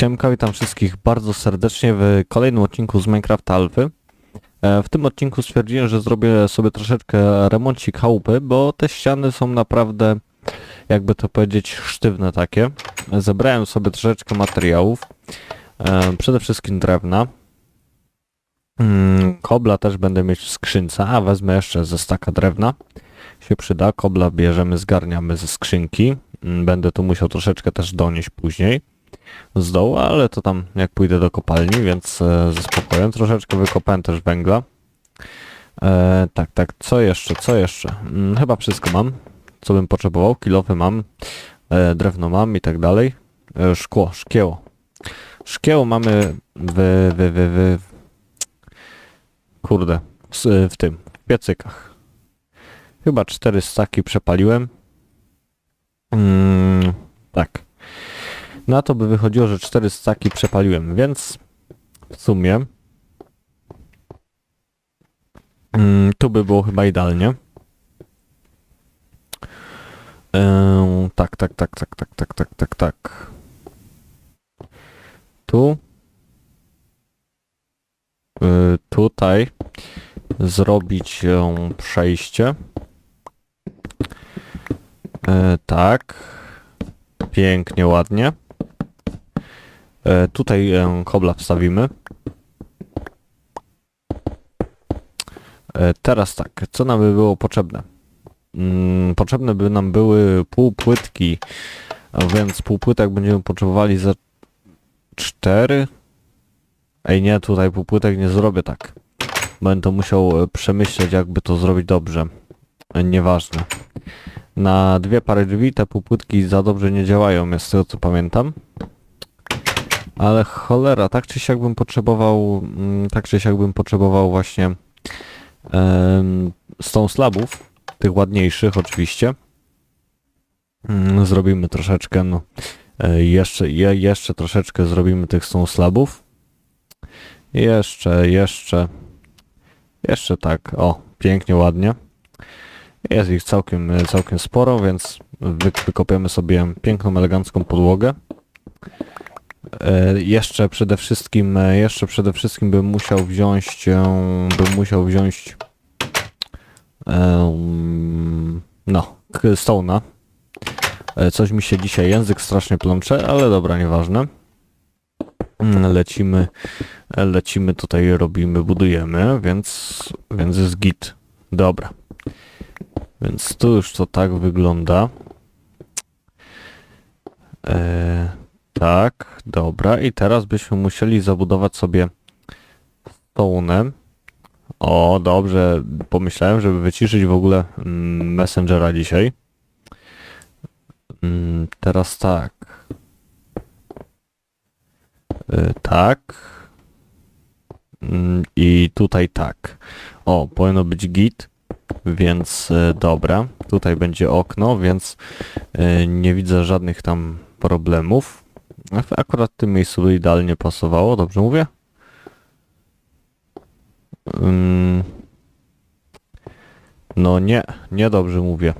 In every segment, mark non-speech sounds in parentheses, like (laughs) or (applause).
Siemka, witam wszystkich bardzo serdecznie w kolejnym odcinku z Minecraft Alpy. E, W tym odcinku stwierdziłem, że zrobię sobie troszeczkę remoncik chałupy, bo te ściany są naprawdę, jakby to powiedzieć, sztywne takie. Zebrałem sobie troszeczkę materiałów, e, przede wszystkim drewna. Mm, Kobla też będę mieć w skrzynce, a wezmę jeszcze ze staka drewna. Się przyda, kobla bierzemy, zgarniamy ze skrzynki. Mm, Będę tu musiał troszeczkę też donieść później z dołu, ale to tam jak pójdę do kopalni, więc e, ze spokojem. Troszeczkę wykopałem też węgla. E, tak, tak, co jeszcze, co jeszcze? Mm, chyba wszystko mam, co bym potrzebował. Kilofy mam, e, drewno mam i tak dalej. E, szkło, szkieło. Szkieło mamy w, w, w, w kurde, w, w tym, w piecykach. Chyba cztery staki przepaliłem. Mm. Na to by wychodziło, że 4 staki przepaliłem, więc w sumie mm, tu by było chyba idealnie. Eee, tak, tak, tak, tak, tak, tak, tak, tak, tak. Tu. Y, tutaj zrobić ją przejście. E, tak. Pięknie, ładnie. E, tutaj e, kobla wstawimy. E, teraz tak, co nam by było potrzebne? Mm, potrzebne by nam były półpłytki, a więc półpłytek będziemy potrzebowali za 4. Ej nie, tutaj półpłytek nie zrobię tak. Będę musiał przemyśleć jakby to zrobić dobrze. Nieważne. Na dwie pary drzwi te półpłytki za dobrze nie działają, z tego co pamiętam. Ale cholera, tak czy siak bym potrzebował, mm, tak czy siak bym potrzebował właśnie em, stone slabów, tych ładniejszych oczywiście. Mm, Zrobimy troszeczkę, no, e, jeszcze, je, jeszcze troszeczkę zrobimy tych stone slabów. Jeszcze, jeszcze, jeszcze tak, o, pięknie, ładnie. Jest ich całkiem, całkiem sporo, więc wy, wykopiemy sobie piękną, elegancką podłogę. E, jeszcze przede wszystkim, e, jeszcze przede wszystkim bym musiał wziąć, e, bym musiał wziąć em, no, Stone'a. Coś mi się dzisiaj język strasznie plącze, ale dobra, nieważne. Mm, Lecimy, lecimy tutaj, robimy, budujemy, więc, więc jest git. Dobra. Więc tu już to tak wygląda. Tak, dobra. I teraz byśmy musieli zabudować sobie stone'em. O, dobrze. Pomyślałem, żeby wyciszyć w ogóle mm, Messengera dzisiaj. Mm, teraz tak. Y, tak. Mm, I tutaj tak. O, powinno być git. Więc y, dobra. Tutaj będzie okno, więc y, nie widzę żadnych tam problemów. Akurat w tym miejscu by idealnie pasowało, dobrze mówię? Ym, No nie, nie dobrze mówię.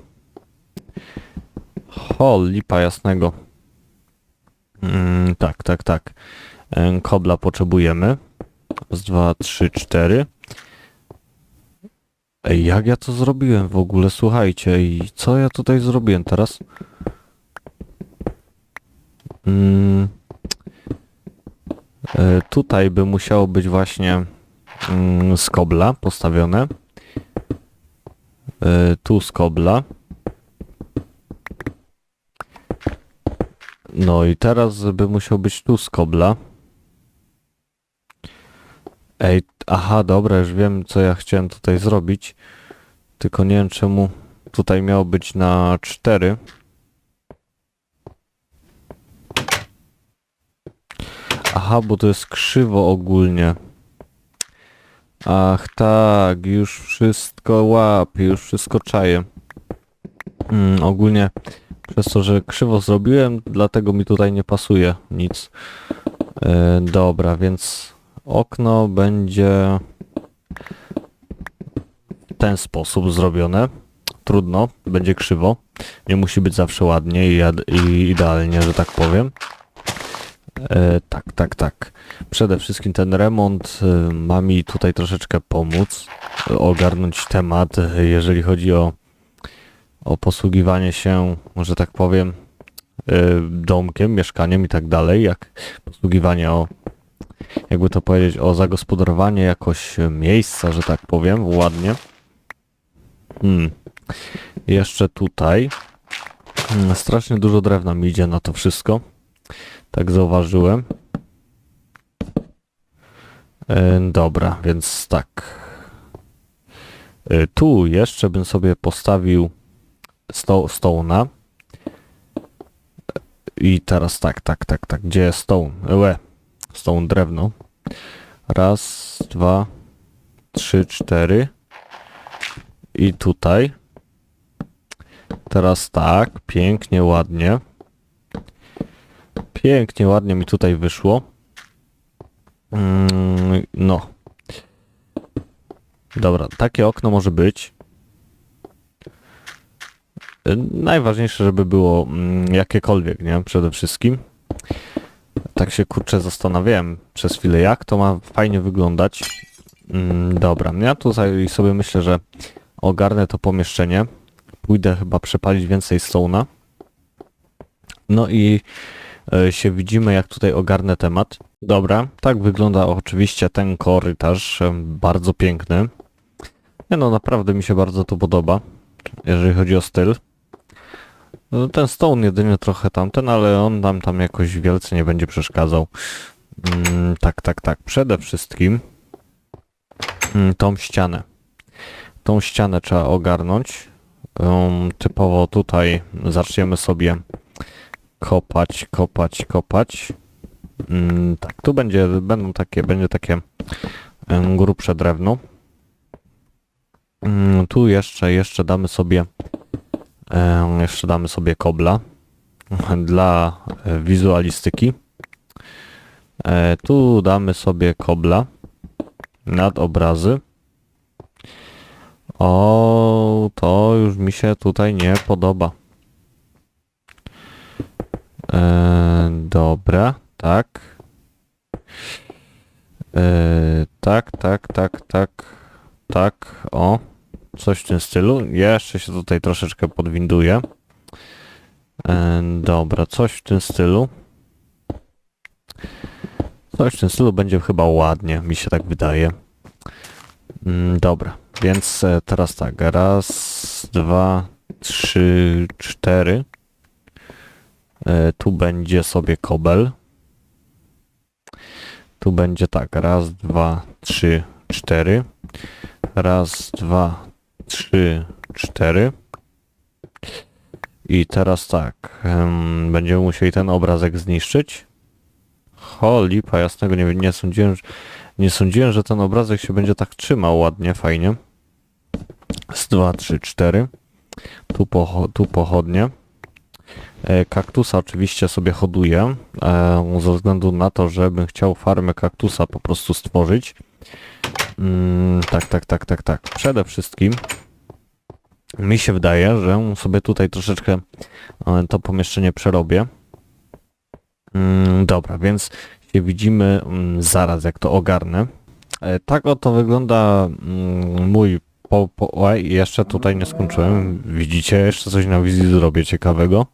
Ho, lipa jasnego. Tak, tak, tak. Kobla potrzebujemy. Z dwa, trzy, cztery. Ej, jak ja to zrobiłem w ogóle? Słuchajcie, i co ja tutaj zrobiłem teraz? Mm, e, tutaj by musiało być właśnie mm, z kobla postawione. E, tu z kobla. No i teraz by musiał być tu z kobla. Ej, aha, dobra, już wiem co ja chciałem tutaj zrobić. Tylko nie wiem czemu tutaj miało być na 4. Aha, bo to jest krzywo ogólnie. Ach tak, już wszystko łapię, już wszystko czaję. Mm, ogólnie przez to, że krzywo zrobiłem, dlatego mi tutaj nie pasuje nic. E, dobra, więc okno będzie w ten sposób zrobione. Trudno, będzie krzywo. Nie musi być zawsze ładnie i, i idealnie, że tak powiem. E, tak, tak, tak. Przede wszystkim ten remont e, ma mi tutaj troszeczkę pomóc, e, ogarnąć temat, jeżeli chodzi o, o posługiwanie się, że tak powiem, domkiem, mieszkaniem i tak dalej, jak posługiwanie o, jakby to powiedzieć, o zagospodarowanie jakoś miejsca, że tak powiem, ładnie. Hmm. Jeszcze tutaj. Hmm, strasznie dużo drewna mi idzie na to wszystko. Tak zauważyłem. E, dobra, więc tak. E, tu jeszcze bym sobie postawił sto stołna. I teraz tak, tak, tak, tak. Gdzie jest stone? Łe. Stone drewno. Raz, dwa, trzy, cztery. I tutaj. Teraz tak, pięknie, ładnie. Pięknie, ładnie mi tutaj wyszło. Mm, no. Dobra, takie okno może być. Najważniejsze, żeby było mm, jakiekolwiek, nie? Przede wszystkim. Tak się kurczę zastanawiałem przez chwilę, jak to ma fajnie wyglądać. Mm, dobra, ja tutaj sobie myślę, że ogarnę to pomieszczenie. Pójdę chyba przepalić więcej stone'a. No i się widzimy, jak tutaj ogarnę temat. Dobra, tak wygląda oczywiście ten korytarz, e, bardzo piękny. Nie no, naprawdę mi się bardzo to podoba, jeżeli chodzi o styl. No, ten stone jedynie trochę tamten, ale on nam tam jakoś wielce nie będzie przeszkadzał. Mm, tak, tak, tak. Przede wszystkim mm, tą ścianę. Tą ścianę trzeba ogarnąć. Um, typowo tutaj zaczniemy sobie kopać, kopać, kopać. Mm, tak, tu będzie, będą takie, będzie takie grubsze drewno. Mm, tu jeszcze, jeszcze damy sobie jeszcze damy sobie kobla (laughs) dla e, wizualistyki. E, tu damy sobie kobla nad obrazy. O, to już mi się tutaj nie podoba. E, dobra, tak. E, tak, tak, tak, tak, tak, o. Coś w tym stylu. Jeszcze się tutaj troszeczkę podwinduję. E, dobra, coś w tym stylu. Coś w tym stylu będzie chyba ładnie, mi się tak wydaje. Mm, dobra, więc e, teraz tak, raz, dwa, trzy, cztery. E, tu będzie sobie kobel. Tu będzie tak, raz, dwa, trzy, cztery. Raz, dwa, trzy, cztery. I teraz tak, em, będziemy musieli ten obrazek zniszczyć. Ho, lipa jasnego, nie, nie sądziłem, że- nie sądziłem, że ten obrazek się będzie tak trzymał ładnie, fajnie. Z 2, 3, 4. Tu, pocho tu pochodnie. E, kaktusa oczywiście sobie hoduję, e, ze względu na to, że bym chciał farmę kaktusa po prostu stworzyć. Mm, tak, tak, tak, tak, tak. Przede wszystkim mi się wydaje, że sobie tutaj troszeczkę e, to pomieszczenie przerobię. Mm, dobra, więc się widzimy mm, zaraz, jak to ogarnę. E, tak oto wygląda mm, mój po, po, jeszcze tutaj nie skończyłem. Widzicie, jeszcze coś na wizji zrobię ciekawego.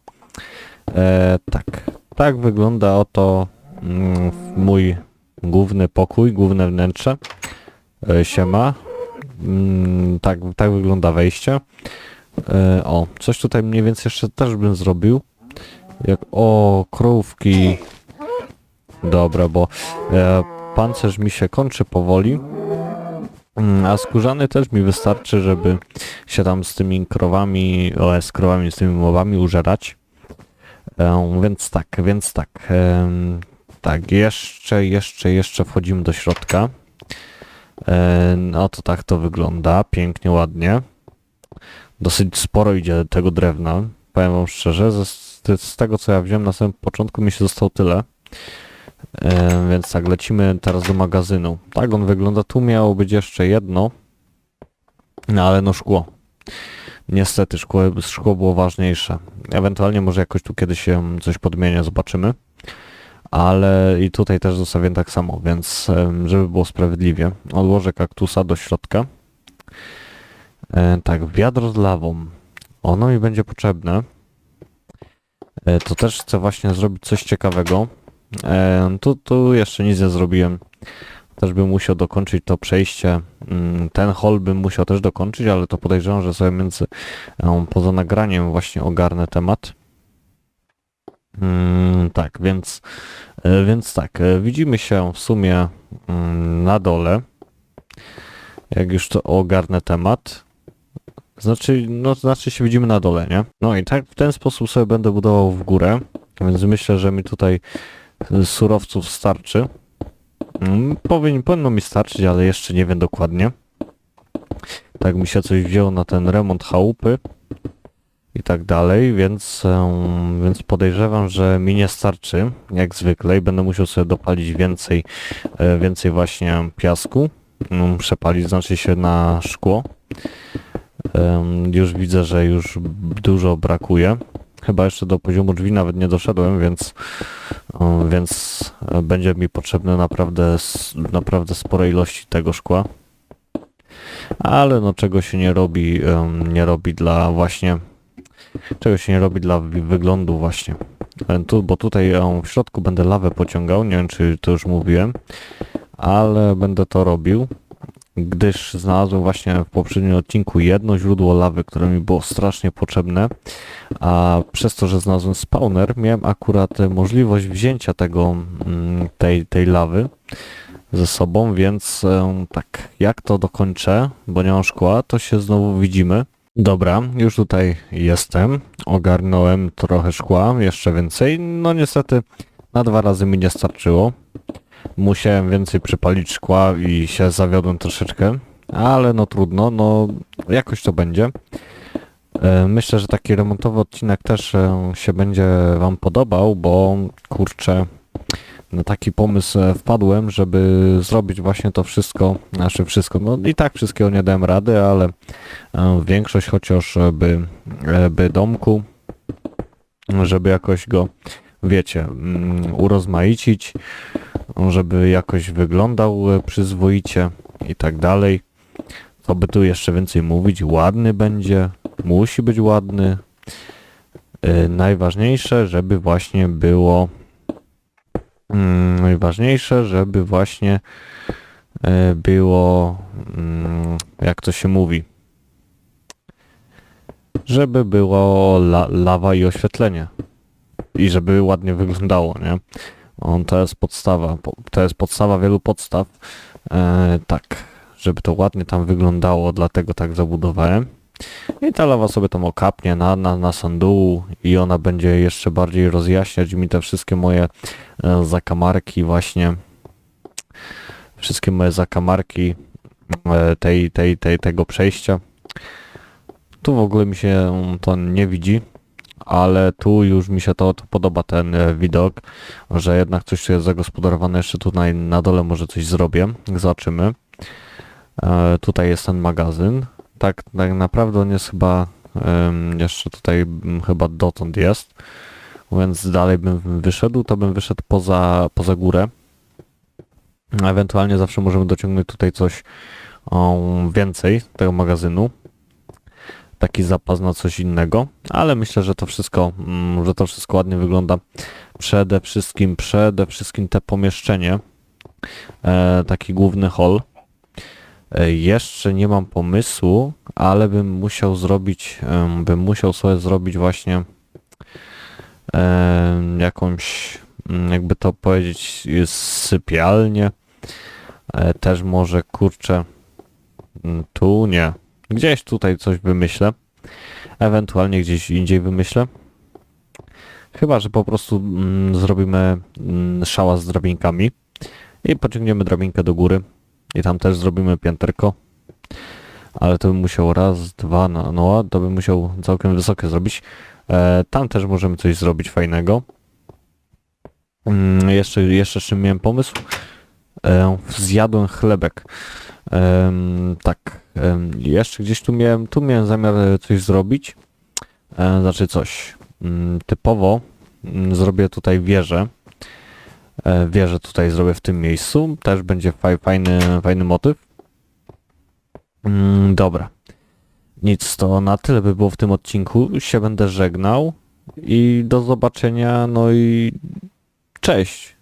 E, tak, tak wygląda oto mm, mój główny pokój, główne wnętrze. E, siema. Mm, tak, tak wygląda wejście. E, o, coś tutaj mniej więcej jeszcze też bym zrobił. Jak, o, krówki. Dobra, bo e, pancerz mi się kończy powoli. Mm, A skórzany też mi wystarczy, żeby się tam z tymi krowami, o, z krowami, z tymi mowami użerać. E, więc tak, więc tak. em, tak, jeszcze, jeszcze, jeszcze wchodzimy do środka. E, no to tak to wygląda, pięknie, ładnie. Dosyć sporo idzie tego drewna, powiem wam szczerze. Z, tego co ja wziąłem na samym początku mi się zostało tyle. E, więc tak, lecimy teraz do magazynu. Tak on wygląda. Tu miało być jeszcze jedno. No ale no szkło. Niestety szkło, szkło było ważniejsze. Ewentualnie może jakoś tu kiedyś się coś podmienię, zobaczymy. ale i tutaj też zostawię tak samo, więc żeby było sprawiedliwie, odłożę kaktusa do środka. E, tak, wiadro z lawą. Ono mi będzie potrzebne. E, to też chcę właśnie zrobić coś ciekawego. E, tu, tu jeszcze nic nie zrobiłem. Też bym musiał dokończyć to przejście. Mm, Ten hall bym musiał też dokończyć, ale to podejrzewam, że sobie między e, poza nagraniem właśnie ogarnę temat. Mm, tak, więc, e, więc tak, e, widzimy się w sumie mm, na dole. Jak już to ogarnę temat. Znaczy, no znaczy się widzimy na dole, nie? No i tak w ten sposób sobie będę budował w górę, więc myślę, że mi tutaj surowców starczy. Mm, Powinien, powinno mi starczyć, ale jeszcze nie wiem dokładnie. Tak mi się coś wzięło na ten remont chałupy i tak dalej, więc, więc podejrzewam, że mi nie starczy, jak zwykle, i będę musiał sobie dopalić więcej, e, więcej właśnie piasku, przepalić, znaczy się na szkło. Już widzę, że już dużo brakuje. Chyba jeszcze do poziomu drzwi nawet nie doszedłem, więc, więc e, będzie mi potrzebne naprawdę, naprawdę spore ilości tego szkła. Ale no czego się nie robi, nie robi dla właśnie, czego się nie robi dla wyglądu właśnie. E, Tu, bo tutaj em, w środku będę lawę pociągał, nie wiem czy to już mówiłem, ale będę to robił gdyż znalazłem właśnie w poprzednim odcinku jedno źródło lawy, które mi było strasznie potrzebne, a przez to, że znalazłem spawner, miałem akurat możliwość wzięcia tego, mm, tej, tej lawy ze sobą, więc e, tak, jak to dokończę, bo nie mam szkła, to się znowu widzimy. Dobra, już tutaj jestem, ogarnąłem trochę szkła, jeszcze więcej, no niestety na dwa razy mi nie starczyło musiałem więcej przypalić szkła i się zawiodłem troszeczkę, ale no trudno, no jakoś to będzie. E, Myślę, że taki remontowy odcinek też e, się będzie Wam podobał, bo kurczę, na taki pomysł e, wpadłem, żeby zrobić właśnie to wszystko, znaczy wszystko, no i tak wszystkiego nie dałem rady, ale większość chociaż by, e, by domku, żeby jakoś go, wiecie, mm, urozmaicić, żeby jakoś wyglądał e, przyzwoicie i tak dalej. Co by tu jeszcze więcej mówić? Ładny będzie, musi być ładny. E, Najważniejsze, żeby właśnie było mm, najważniejsze, żeby właśnie e, było mm, jak to się mówi żeby było la, lawa i oświetlenie i żeby ładnie wyglądało, nie? On to jest podstawa, po- to jest podstawa wielu podstaw. E, tak, żeby to ładnie tam wyglądało, dlatego tak zabudowałem. I ta lawa sobie tam okapnie na, na, na sam dół i ona będzie jeszcze bardziej rozjaśniać mi te wszystkie moje e, zakamarki właśnie. Wszystkie moje zakamarki e, tej, tej, tej, tego przejścia. Tu w ogóle mi się to nie widzi, ale tu już mi się to, to podoba ten e, widok, że jednak coś tu jest zagospodarowane, jeszcze tutaj na dole może coś zrobię, zobaczymy. E, tutaj jest ten magazyn, tak, tak naprawdę on jest chyba jeszcze tutaj chyba dotąd jest, więc dalej bym wyszedł, to bym wyszedł poza, poza górę. Ewentualnie zawsze możemy dociągnąć tutaj coś więcej tego magazynu taki zapas na coś innego, ale myślę, że to wszystko, mm, że to wszystko ładnie wygląda. Przede wszystkim, przede wszystkim te pomieszczenie, e, taki główny hall. E, jeszcze nie mam pomysłu, ale bym musiał zrobić, bym musiał sobie zrobić właśnie em, jakąś, mm, jakby to powiedzieć, sypialnię. E, też może, kurczę, mm, tu nie, Gdzieś tutaj coś wymyślę. Ewentualnie gdzieś indziej wymyślę. Chyba, że po prostu mm, zrobimy mm, szała z drabinkami i pociągniemy drabinkę do góry i tam też zrobimy pięterko. Ale to bym musiał raz, dwa, no, no to bym musiał całkiem wysokie zrobić. E, tam też możemy coś zrobić fajnego. Mm, jeszcze, jeszcze czym miałem pomysł? E, zjadłem chlebek. Em, tak, em, jeszcze gdzieś tu miałem, tu miałem zamiar e, coś zrobić. E, znaczy coś. Mm, typowo mm, zrobię tutaj wieżę. E, wieżę tutaj zrobię w tym miejscu. Też będzie faj, fajny, fajny motyw. Mm, dobra. Nic, to na tyle by było w tym odcinku. Się będę żegnał i do zobaczenia, no i cześć.